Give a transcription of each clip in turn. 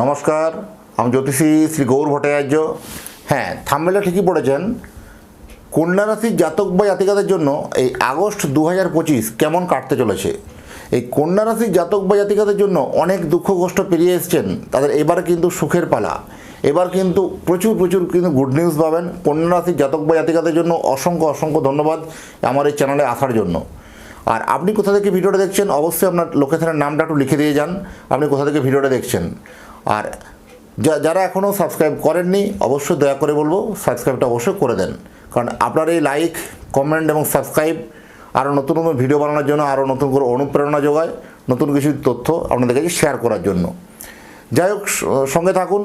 নমস্কার, আমি জ্যোতিষী শ্রী গৌর ভট্টাচার্য। হ্যাঁ থাম্বেলটা ঠিকই পড়েছেন। কন্যা রাশির জাতক বা জাতিকাদের জন্য এই আগস্ট দু হাজার পঁচিশ কেমন কাটতে চলেছে? এই কন্যা রাশির জাতক বা জাতিকাদের জন্য অনেক দুঃখ কষ্ট পেরিয়ে এসছেন। তাদের এবার কিন্তু সুখের পালা। এবার কিন্তু প্রচুর প্রচুর কিন্তু গুড নিউজ পাবেন। কন্যা রাশির জাতক বা জাতিকাদের জন্য অসংখ্য অসংখ্য ধন্যবাদ আমার এই চ্যানেলে আসার জন্য। আর আপনি কোথা থেকে ভিডিওটা দেখছেন, অবশ্যই আপনার লোকেশনের নামটা একটু লিখে দিয়ে যান। আপনি কোথা থেকে ভিডিওটা দেখছেন? আর যারা এখনও সাবস্ক্রাইব করেননি, অবশ্যই দয়া করে বলব সাবস্ক্রাইবটা অবশ্যই করে দেন। কারণ আপনার এই লাইক কমেন্ট এবং সাবস্ক্রাইব আরও নতুন নতুন ভিডিও বানানোর জন্য আরও নতুন করে অনুপ্রেরণা যোগায়, নতুন কিছু তথ্য আপনাদের কাছে শেয়ার করার জন্য। যাই হোক সঙ্গে থাকুন।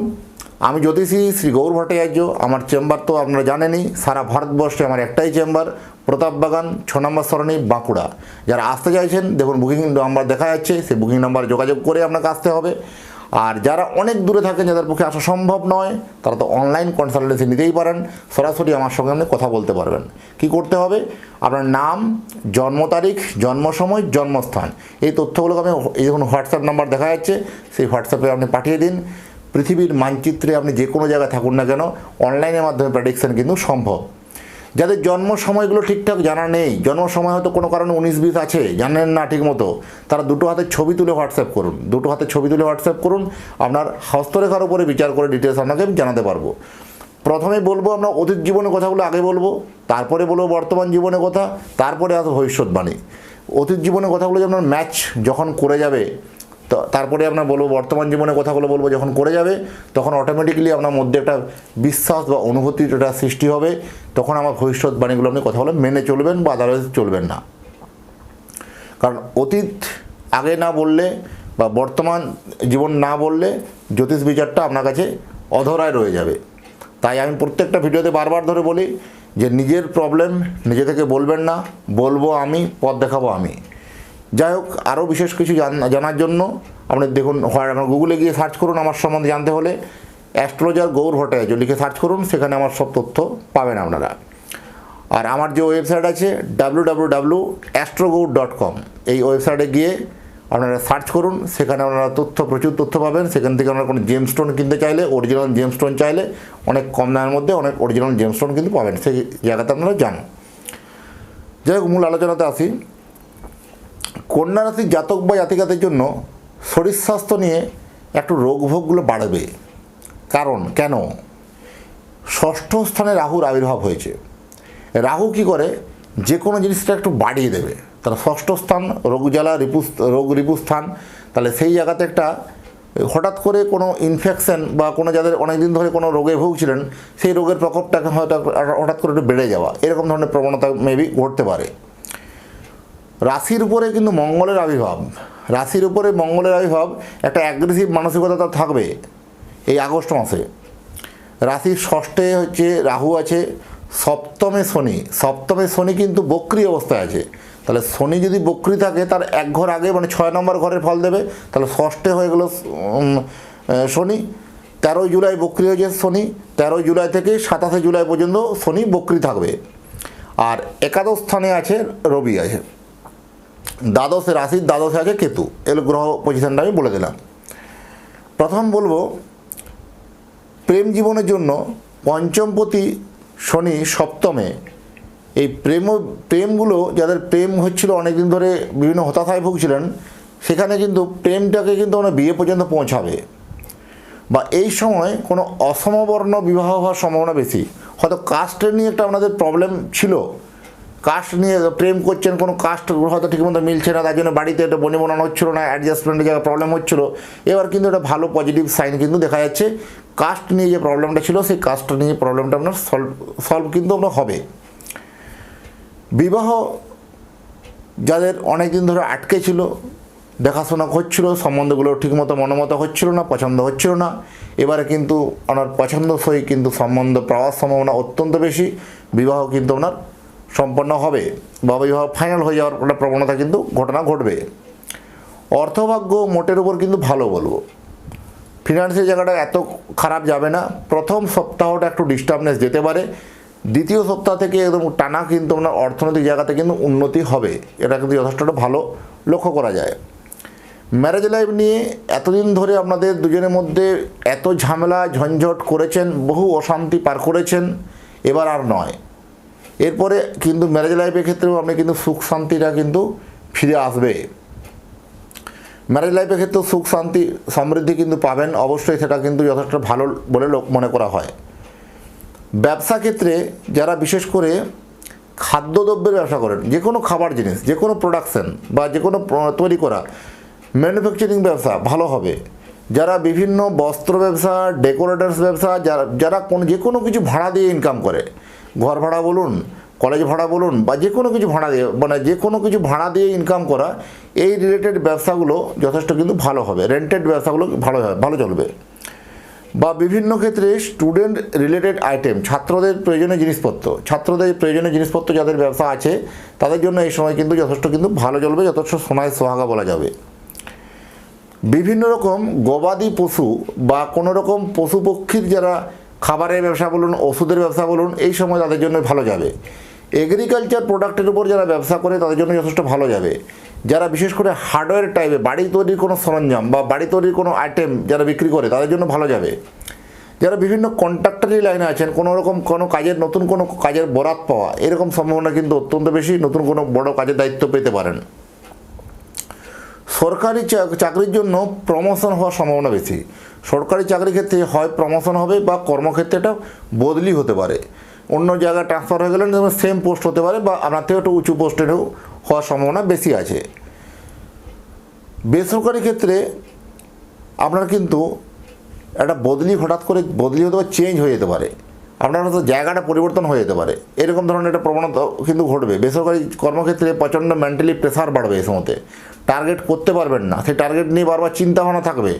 আমি জ্যোতিষী শ্রী গৌর ভট্টাচার্য, আমার চেম্বার তো আপনারা জানেনই, সারা ভারতবর্ষে আমার একটাই চেম্বার প্রতাপবাগান ছ নম্বর সরণি, বাঁকুড়া। যারা আসতে চাইছেন, দেখুন বুকিং নাম্বার দেখা যাচ্ছে, সেই বুকিং নাম্বার যোগাযোগ করে আপনাকে আসতে হবে। আর যারা অনেক দূরে থাকেন, যাদের পক্ষে আসা সম্ভব নয়, তারা তো অনলাইন কনসালটেন্সি নিতেই পারেন। সরাসরি আমার সঙ্গে আপনি কথা বলতে পারবেন। কি করতে হবে? আপনার নাম, জন্ম তারিখ, জন্ম সময়, জন্মস্থান। এই তথ্যগুলোকে আমি এই যখন হোয়াটসঅ্যাপ নাম্বার দেখা যাচ্ছে। সেই হোয়াটসঅ্যাপে আপনি পাঠিয়ে দিন। পৃথিবীর মানচিত্রে আপনি যে কোনো জায়গায় থাকুন না কেন অনলাইনের মাধ্যমে প্রেডিকশন কিন্তু সম্ভব। যাদের জন্ম সময়গুলো ঠিকঠাক জানা নেই, জন্ম সময় হয়তো কোনো কারণে উনিশ বিশ আছে, জানেন না ঠিক মতো, তারা দুটো হাতে ছবি তুলে হোয়াটসঅ্যাপ করুন, দুটো হাতে ছবি তুলে হোয়াটসঅ্যাপ করুন, আপনার হস্তরেখার উপরে বিচার করে ডিটেলস আপনাকে আমি জানাতে পারব। প্রথমে বলব আমরা অতীত জীবনের কথাগুলো আগে বলব, তারপরে বলব বর্তমান জীবনের কথা, তারপরে আসবে ভবিষ্যৎবাণী। অতীত জীবনের কথাগুলো যেমন ম্যাচ যখন করে যাবে তো তারপরে আপনার বলব, বর্তমান জীবনে কথাগুলো বলব, যখন করে যাবে, তখন অটোমেটিক্যালি আপনার মধ্যে একটা বিশ্বাস বা অনুভূতির একটা সৃষ্টি হবে, তখন আমার ভবিষ্যৎবাণীগুলো আপনি কথাগুলো মেনে চলবেন বা আদারওয়াইজ চলবেন না। কারণ অতীত আগে না বললে বা বর্তমান জীবন না বললে জ্যোতিষ বিচারটা আপনার কাছে অধরায় রয়ে যাবে। তাই আমি প্রত্যেকটা ভিডিওতে বারবার ধরে বলি যে নিজের প্রবলেম নিজে থেকে বলবেন না, বলব আমি, পথ দেখাবো আমি। যাই হোক আরও বিশেষ কিছু জানার জন্য আপনি দেখুন আপনার গুগলে গিয়ে সার্চ করুন আমার সম্বন্ধে জানতে হলে অ্যাস্ট্রোলজার গৌর ভট্টাচার্য, লিখে সার্চ করুন, সেখানে আমার সব তথ্য পাবেন আপনারা। আর আমার যে ওয়েবসাইট আছে ডাব্লু ডট কম এই ওয়েবসাইটে গিয়ে আপনারা সার্চ করুন, সেখানে আপনারা তথ্য, প্রচুর তথ্য পাবেন। সেখান থেকে আপনারা কোনো জেম স্টোন কিনতে চাইলে অরিজিনাল জেম স্টোন চাইলে, অনেক কম দামের মধ্যে অনেক অরিজিনাল জেম স্টোন কিন্তু পাবেন। সেই জায়গাতে আপনারা যান যাই হোক, মূল আলোচনাতে আসি। কন্যা রাশির জাতক বা জাতিকাদের জন্য শরীর স্বাস্থ্য নিয়ে একটু রোগভোগগুলো বাড়বে। কারণ, কেন? ষষ্ঠ স্থানে রাহুর আবির্ভাব হয়েছে। রাহু কি করে? যে কোনো জিনিসটা একটু বাড়িয়ে দেবে। তাহলে ষষ্ঠ স্থান রোগ জ্বালা রিপু রোগ রিপু স্থান তাহলে সেই জায়গাতে একটা হঠাৎ করে কোনো ইনফেকশন বা কোনো যাদের অনেক দিন ধরে কোনো রোগে ভুগছিলেন, সেই রোগের প্রকোপটা হয়তো হঠাৎ করে একটু বেড়ে যাওয়া। এরকম ধরনের প্রবণতা মেবি ঘটতে পারে। রাশির উপরে কিন্তু মঙ্গলের আবির্ভাব। রাশির উপরে মঙ্গলের আবির্ভাব একটা অ্যাগ্রেসিভ মানসিকতা তার থাকবে এই আগস্ট মাসে। রাশির ষষ্ঠে হচ্ছে রাহু আছে, সপ্তমে শনি। সপ্তমে শনি কিন্তু বক্রি অবস্থায় আছে। তাহলে শনি যদি বক্রি থাকে, তার এক ঘর আগে মানে ছয় নম্বর ঘরের ফল দেবে। তাহলে ষষ্ঠে হয়ে গেল শনি। তেরোই জুলাই বক্রি হয়েছে শনি। তেরোই জুলাই থেকে সাতাশে জুলাই পর্যন্ত শনি বক্রি থাকবে। আর একাদশ স্থানে আছে রবি আছে। দ্বাদশে রাশির দ্বাদশে আছে কেতু, এর গ্রহ পজিশনটা আমি বলে দিলাম। প্রথম বলব, প্রেম জীবনের জন্য পঞ্চমপতি শনি সপ্তমে, এই প্রেম, প্রেমগুলো যাদের প্রেম হচ্ছিল অনেকদিন ধরে বিভিন্ন হতাশায় ভুগছিলেন, সেখানে কিন্তু প্রেমটাকে কিন্তু আমরা বিয়ে পর্যন্ত পৌঁছাবে। বা এই সময় কোনো অসমবর্ণ বিবাহ হওয়ার সম্ভাবনা বেশি। হয়তো কাস্টের নিয়ে একটা আপনাদের প্রবলেম ছিল কাস্ট নিয়ে প্রেম করছেন, কোনো কাস্ট হয়তো ঠিকমতো মিলছে না, তার জন্য বাড়িতে একটা বনি বানানো হচ্ছিল না অ্যাডজাস্টমেন্টের জায়গায় প্রবলেম হচ্ছিল। এবার কিন্তু একটা ভালো পজিটিভ সাইন কিন্তু দেখা যাচ্ছে কাস্ট নিয়ে যে প্রবলেমটা ছিল, সেই কাস্ট নিয়ে প্রবলেমটা আপনার সলভ সলভ কিন্তু আপনার হবে। বিবাহ যাদের অনেক দিন ধরে আটকে ছিল, দেখাশোনা হচ্ছিল সম্বন্ধগুলো ঠিকমতো মনোমতো হচ্ছিল না, পছন্দ হচ্ছিল না, এবারে কিন্তু ওনার পছন্দসই কিন্তু সম্বন্ধ পাওয়ার সম্ভাবনা অত্যন্ত বেশি, বিবাহ কিন্তু ওনার সম্পন্ন হবে বা বিবাহ ফাইনাল হয়ে যাওয়ার একটা প্রবণতা কিন্তু ঘটনা ঘটবে। অর্থভাগ্য মোটের উপর কিন্তু ভালো বলব। ফিনান্সের জায়গাটা এত খারাপ যাবে না। প্রথম সপ্তাহটা একটু ডিস্টার্বনেস যেতে পারে। দ্বিতীয় সপ্তাহ থেকে একদম টানা কিন্তু আপনার অর্থনৈতিক জায়গাতে কিন্তু উন্নতি হবে। এটা কিন্তু যথেষ্ট ভালো লক্ষ্য করা যায়। ম্যারেজ লাইফ নিয়ে এতদিন ধরে আপনাদের দুজনের মধ্যে এত ঝামেলা, ঝঞ্ঝট করেছেন, বহু অশান্তি পার করেছেন। এবার আর নয়। এরপরে কিন্তু ম্যারেজ লাইফের ক্ষেত্রেও আপনি কিন্তু সুখ শান্তিটা কিন্তু ফিরে আসবে। ম্যারেজ লাইফের ক্ষেত্রেও সুখ শান্তি, সমৃদ্ধি কিন্তু পাবেন। অবশ্যই সেটা কিন্তু যথেষ্ট ভালো বলে লোক মনে করা হয়। ব্যবসা ক্ষেত্রে যারা বিশেষ করে খাদ্যদ্রব্যের ব্যবসা করেন, যে কোনো খাবার জিনিস, যে কোনো প্রোডাকশান বা যে কোনো তৈরি করা ম্যানুফ্যাকচারিং ব্যবসা ভালো হবে। যারা বিভিন্ন বস্ত্র ব্যবসা ডেকোরেটার্স ব্যবসা, যারা যারা কোনো, যে কোনো কিছু ভাড়া দিয়ে ইনকাম করে ঘর ভাড়া বলুন কলেজ ভাড়া বলুন, বা যে কোনো কিছু ভাড়া দিয়ে মানে যে কোনো কিছু ভাড়া দিয়ে ইনকাম করা, এই রিলেটেড ব্যবসাগুলো যথেষ্ট কিন্তু ভালো হবে রেন্টেড ব্যবসাগুলো ভালো হবে, ভালো চলবে। বা বিভিন্ন ক্ষেত্রে স্টুডেন্ট রিলেটেড আইটেম ছাত্রদের প্রয়োজনীয় জিনিসপত্র, ছাত্রদের প্রয়োজনীয় জিনিসপত্র যাদের ব্যবসা আছে, তাদের জন্য এই সময় কিন্তু যথেষ্ট কিন্তু ভালো চলবে, যথেষ্ট সোনায় সোহাগা বলা যাবে। বিভিন্ন রকম গবাদি পশু বা কোনো রকম পশু পক্ষীর যারা খাবারের ব্যবসা বলুন, ওষুধের ব্যবসা বলুন, এই সময় তাদের জন্য ভালো যাবে। এগ্রিকালচার প্রোডাক্টের উপর যারা ব্যবসা করে, তাদের জন্য যথেষ্ট ভালো যাবে। যারা বিশেষ করে হার্ডওয়্যার টাইপে বাড়ি তৈরির কোনো সরঞ্জাম বা বাড়ি তৈরির কোনো আইটেম যারা বিক্রি করে, তাদের জন্য ভালো যাবে। যারা বিভিন্ন কন্ট্রাক্টারি লাইনে আছেন, কোনো রকম কোনো কাজের, নতুন কোনো কাজের বরাত পাওয়া, এরকম সম্ভাবনা কিন্তু অত্যন্ত বেশি, নতুন কোনো বড় কাজের দায়িত্ব পেতে পারেন। সরকারি চাকরির জন্য প্রমোশন হওয়ার সম্ভাবনা বেশি। সরকারি চাকরির ক্ষেত্রে হয় প্রমোশন হবে বা কর্মক্ষেত্রে এটা বদলি হতে পারে। অন্য জায়গায় ট্রান্সফার হয়ে গেলে সেম পোস্ট হতে পারে বা আপনার থেকে একটু উঁচু পোস্টেরও হওয়ার সম্ভাবনা বেশি আছে। বেসরকারি ক্ষেত্রে আপনার কিন্তু একটা বদলি হঠাৎ করে বদলি হতে পারে চেঞ্জ হয়ে যেতে পারে। আপনার হয়তো জায়গাটা পরিবর্তন হয়ে যেতে পারে। এরকম ধরনের একটা প্রবণতা কিন্তু ঘটবে। বেসরকারি কর্মক্ষেত্রে প্রচণ্ড মেন্টালি প্রেসার বাড়বে এই সময়তে। টার্গেট করতে পারবেন না। সেই টার্গেট নিয়ে বারবার চিন্তা ভাবনা থাকবে।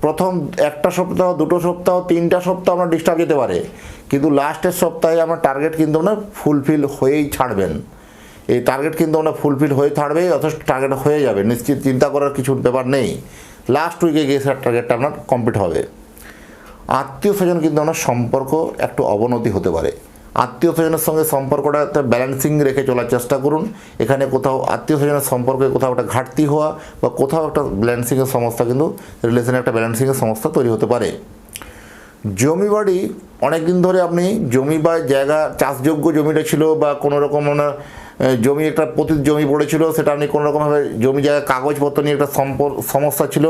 প্রথম একটা সপ্তাহ, দুটো সপ্তাহ, তিনটা সপ্তাহ আপনার ডিস্টার্ব যেতে পারে। কিন্তু লাস্টের সপ্তাহে আপনার টার্গেট কিন্তু আপনার ফুলফিল হয়েই ছাড়বেন। এই টার্গেট কিন্তু আমরা ফুলফিল হয়ে থাকবে যথেষ্ট টার্গেট হয়ে যাবে। নিশ্চিত চিন্তা করার কিছু ব্যাপার নেই। লাস্ট উইকে গিয়ে স্যার টার্গেটটা আপনার কমপ্লিট হবে। আত্মীয় স্বজন কিন্তু আপনার সম্পর্ক একটু অবনতি হতে পারে। আত্মীয় স্বজনের সঙ্গে সম্পর্কটা একটা ব্যালেন্সিং রেখে চলার চেষ্টা করুন। এখানে কোথাও আত্মীয় স্বজনের সম্পর্কে কোথাও একটা ঘাটতি হওয়া বা কোথাও একটা ব্যালেন্সিংয়ের সমস্যা কিন্তু রিলেশনে একটা ব্যালেন্সিংয়ের সমস্যা তৈরি হতে পারে। জমি বাড়ি অনেক দিন ধরে আপনি জমি বা জায়গা, চাষযোগ্য জমিটা ছিল বা কোনো রকম জমি একটা প্রতি জমি পড়েছিল, সেটা আপনি কোনো রকমভাবে জমি জায়গায় কাগজপত্র নিয়ে একটা সমস্যা ছিল।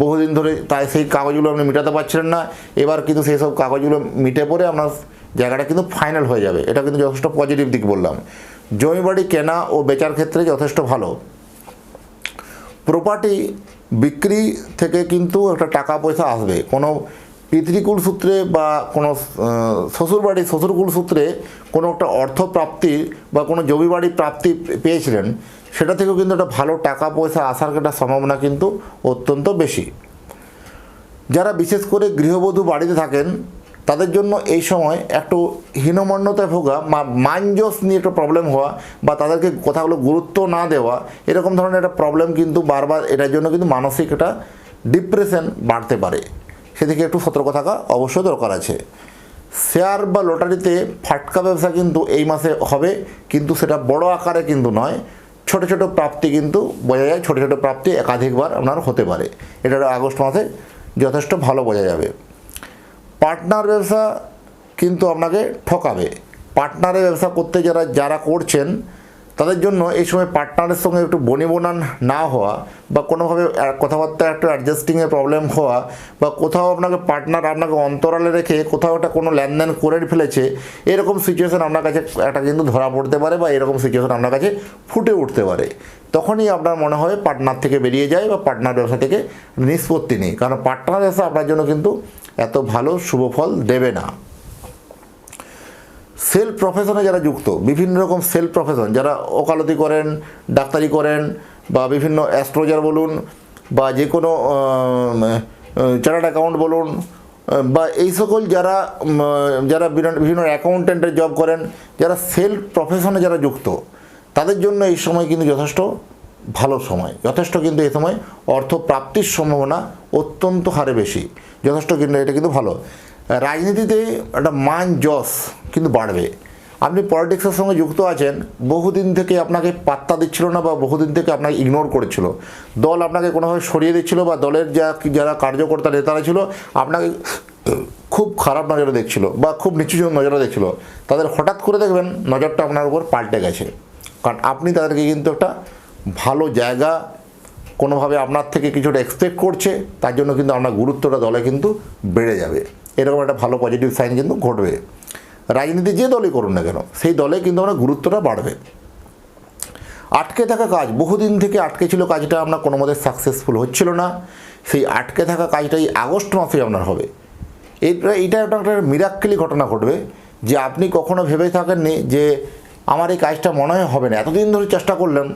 বহুদিন ধরে তাই সেই কাগজগুলো আপনি মেটাতে পারছিলেন না। এবার কিন্তু সেই সব কাগজগুলো মিটে পড়ে আপনার জায়গাটা কিন্তু ফাইনাল হয়ে যাবে। এটা কিন্তু যথেষ্ট পজিটিভ দিক বললাম। জমি বাড়ি কেনা ও বেচার ক্ষেত্রে যথেষ্ট ভালো। প্রপার্টি বিক্রি থেকে কিন্তু একটা টাকা পয়সা আসবে। কোনো পিতৃকুল সূত্রে বা কোনো শ্বশুরবাড়ি শ্বশুরকুল সূত্রে কোনো একটা অর্থ প্রাপ্তি বা কোনো জমি বাড়ি প্রাপ্তি পেয়েছিলেন, সেটা থেকেও কিন্তু একটা ভালো টাকা পয়সা আসার একটা সম্ভাবনা কিন্তু অত্যন্ত বেশি। যারা বিশেষ করে গৃহবধূ বাড়িতে থাকেন, তাদের জন্য এই সময় একটু হীনমন্যতায় ভোগা বা মানজস নিয়ে একটা প্রবলেম হওয়া বা তাদেরকে কথাগুলো গুরুত্ব না দেওয়া, এরকম ধরনের একটা প্রবলেম কিন্তু বারবার এটার জন্য কিন্তু মানসিক একটা ডিপ্রেশন বাড়তে পারে। সেদিকে একটু সতর্ক থাকা অবশ্যই দরকার আছে। শেয়ার বা লটারিতে ফাটকা ব্যবসা কিন্তু এই মাসে হবে, কিন্তু সেটা বড় আকারে কিন্তু নয়। ছোট ছোট প্রাপ্তি কিন্তু বোঝা যায়, ছোট ছোট প্রাপ্তি একাধিকবার আপনার হতে পারে। এটা আগস্ট মাসে যথেষ্ট ভালো বোঝা যাবে। পার্টনার ব্যবসা কিন্তু আপনাকে ঠকাবে। পার্টনারের ব্যবসা করতে যারা যারা করছেন তাদের জন্য এই সময় পার্টনারের সঙ্গে একটু বনিবনান না হওয়া বা কোনোভাবে কথাবার্তা একটু অ্যাডজাস্টিংয়ের প্রবলেম হওয়া বা কোথাও আপনাকে পার্টনার আপনাকে অন্তরালে রেখে কোথাও একটা কোনো লেনদেন করে ফেলেছে, এরকম সিচুয়েশন আপনার কাছে একটা কিন্তু ধরা পড়তে পারে বা এরকম সিচুয়েশন আপনার কাছে ফুটে উঠতে পারে। তখনই আপনার মনে হয় পার্টনার থেকে বেরিয়ে যায় বা পার্টনার ব্যবসা থেকে নিষ্পত্তি নেই। কারণ পার্টনার ব্যবসা আপনার জন্য কিন্তু এত ভালো শুভ ফল দেবে না। সেল প্রফেশনে যারা যুক্ত, বিভিন্ন রকম সেল প্রফেশন, যারা ওকালতি করেন, ডাক্তারি করেন, বা বিভিন্ন অ্যাস্ট্রোলজার বলুন, বা যে কোনো চার্টার্ড অ্যাকাউন্ট বলুন বা এই সকল যারা যারা বিভিন্ন- বিভিন্ন অ্যাকাউন্টেন্টের জব করেন, যারা সেল প্রফেশনে যারা যুক্ত, তাদের জন্য এই সময় কিন্তু যথেষ্ট ভালো সময়। যথেষ্ট কিন্তু এই সময় অর্থ প্রাপ্তির সম্ভাবনা অত্যন্ত হারে বেশি। যথেষ্ট কিন্তু এটা কিন্তু ভালো। রাজনীতিতে একটা মান যশ কিন্তু বাড়বে। আপনি পলিটিক্সের সঙ্গে যুক্ত আছেন, বহুদিন থেকে আপনাকে পাত্তা দিচ্ছিল না বা বহুদিন থেকে আপনাকে ইগনোর করেছিল। দল আপনাকে কোনোভাবে সরিয়ে দিচ্ছিল বা দলের যা যারা কার্যকর্তা নেতারা ছিল, আপনাকে খুব খারাপ নজরে দেখছিল বা খুব নিচু নজরে দেখছিল। তাদের হঠাৎ করে দেখবেন নজরটা আপনার উপর পাল্টে গেছে। কারণ আপনি তাদেরকে কিন্তু একটা ভালো জায়গা কোনোভাবে আপনার থেকে কিছুটা এক্সপেক্ট করছে, তার জন্য কিন্তু আপনার গুরুত্বটা দলে কিন্তু বেড়ে যাবে। এরকম একটা ভালো পজিটিভ সাইন কিন্তু ঘটবে। রাজনীতি যে দলই করুন না কেন, সেই দলে কিন্তু আপনার গুরুত্বটা বাড়বে। আটকে থাকা কাজ, বহুদিন থেকে আটকে ছিল কাজটা আপনার কোনো মতে সাকসেসফুল হচ্ছিল না। সেই আটকে থাকা কাজটা এই আগস্ট মাসে আপনার হবে। এটা এটা একটা একটা মিরাক্কেলি ঘটনা ঘটবে যে আপনি কখনো ভেবে থাকেননি যে আমার এই কাজটা মনে হয় হবে না। এতদিন ধরে চেষ্টা করলেন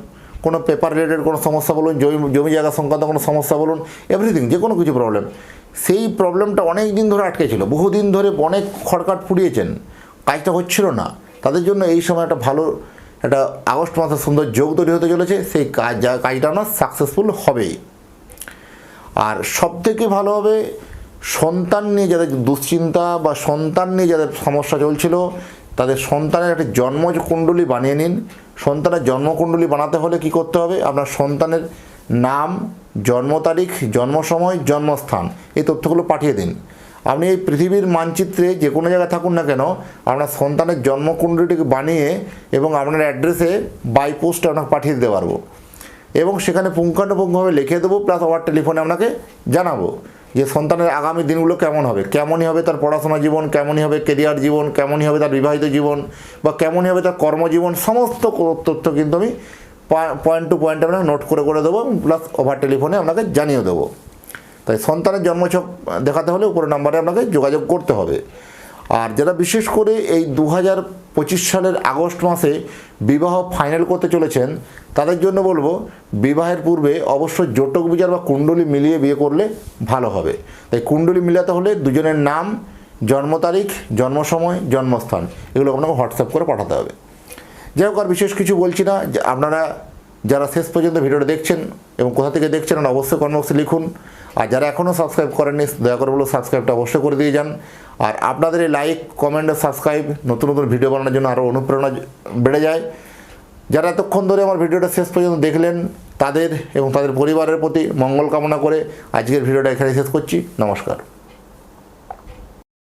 কোনো পেপার রিলেটেড কোনো সমস্যা বলুন, জমি জমি জায়গা সংক্রান্ত কোনো সমস্যা বলুন এভরিথিং যে কোনো কিছু প্রবলেম সেই প্রবলেমটা অনেক দিন ধরে আটকে ছিল। বহুদিন ধরে অনেক খড়কাট পুড়িয়েছেন। কাজটা হচ্ছিল না। তাদের জন্য এই সময় একটা ভালো, একটা আগস্ট মাসের সুন্দর যোগ তৈরি হতে চলেছে। সেই কাজ কাজটা আপনার সাকসেসফুল হবেই। আর সব থেকে ভালো হবে, সন্তান নিয়ে যাদের দুশ্চিন্তা বা সন্তান নিয়ে যাদের সমস্যা চলছিল, তাদের সন্তানের একটা জন্ম কুণ্ডলী বানিয়ে নিন। সন্তানের জন্মকুণ্ডলী বানাতে হলে কি করতে হবে? আপনার সন্তানের নাম, জন্ম তারিখ জন্ম সময় জন্মস্থান, এই তথ্যগুলো পাঠিয়ে দিন। আপনি এই পৃথিবীর মানচিত্রে যে কোনো জায়গায় থাকুন না কেন, আপনার সন্তানের জন্মকুণ্ডলীটিকে বানিয়ে এবং আপনার অ্যাড্রেসে বাই পোস্টে আপনাকে পাঠিয়ে দিতে পারব। এবং সেখানে পুঙ্খানুপুঙ্খভাবে লিখে দেবো প্লাস আবার টেলিফোনে আপনাকে জানাব যে সন্তানের আগামী দিনগুলো কেমন হবে, কেমনই হবে তার পড়াশোনা জীবন, কেমনই হবে কেরিয়ার জীবন, কেমনই হবে তার বিবাহিত জীবন, বা কেমনই হবে তার কর্মজীবন, সমস্ত তথ্য কিন্তু আমি পয়েন্ট টু পয়েন্ট আমরা নোট করে করে দেবো প্লাস ওভার টেলিফোনে আপনাকে জানিয়ে দেবো। তাই সন্তানের জন্মছক দেখাতে হলে উপরে নাম্বারে আপনাকে যোগাযোগ করতে হবে। আর যারা বিশেষ করে এই দু হাজার পঁচিশ সালের আগস্ট মাসে বিবাহ ফাইনাল করতে চলেছেন, তাদের জন্য বলব, বিবাহের পূর্বে অবশ্যই জটক বিচার বা কুণ্ডলী মিলিয়ে বিয়ে করলে ভালো হবে। তাই কুণ্ডলী মিলাতে হলে দুজনের নাম, জন্ম তারিখ, জন্ম সময়, জন্মস্থান, এগুলো আপনাকে হোয়াটসঅ্যাপ করে পাঠাতে হবে। যাই হোক আর বিশেষ কিছু বলছি না। আপনারা যারা শেষ পর্যন্ত ভিডিওটা দেখছেন এবং কোথা থেকে দেখছেন অবশ্যই কমেন্ট লিখুন। আর যারা এখনও সাবস্ক্রাইব করেননি, দয়া করে বলো সাবস্ক্রাইবটা অবশ্যই করে দিয়ে যান। আর আপনাদের এই লাইক কমেন্ট সাবস্ক্রাইব নতুন নতুন ভিডিও বানানোর জন্য আরও অনুপ্রেরণা বেড়ে যায়। যারা এতক্ষণ ধরে আমার ভিডিওটা শেষ পর্যন্ত দেখলেন, তাদের এবং তাদের পরিবারের প্রতি মঙ্গল কামনা করে আজকের ভিডিওটা এখানে শেষ করছি। নমস্কার।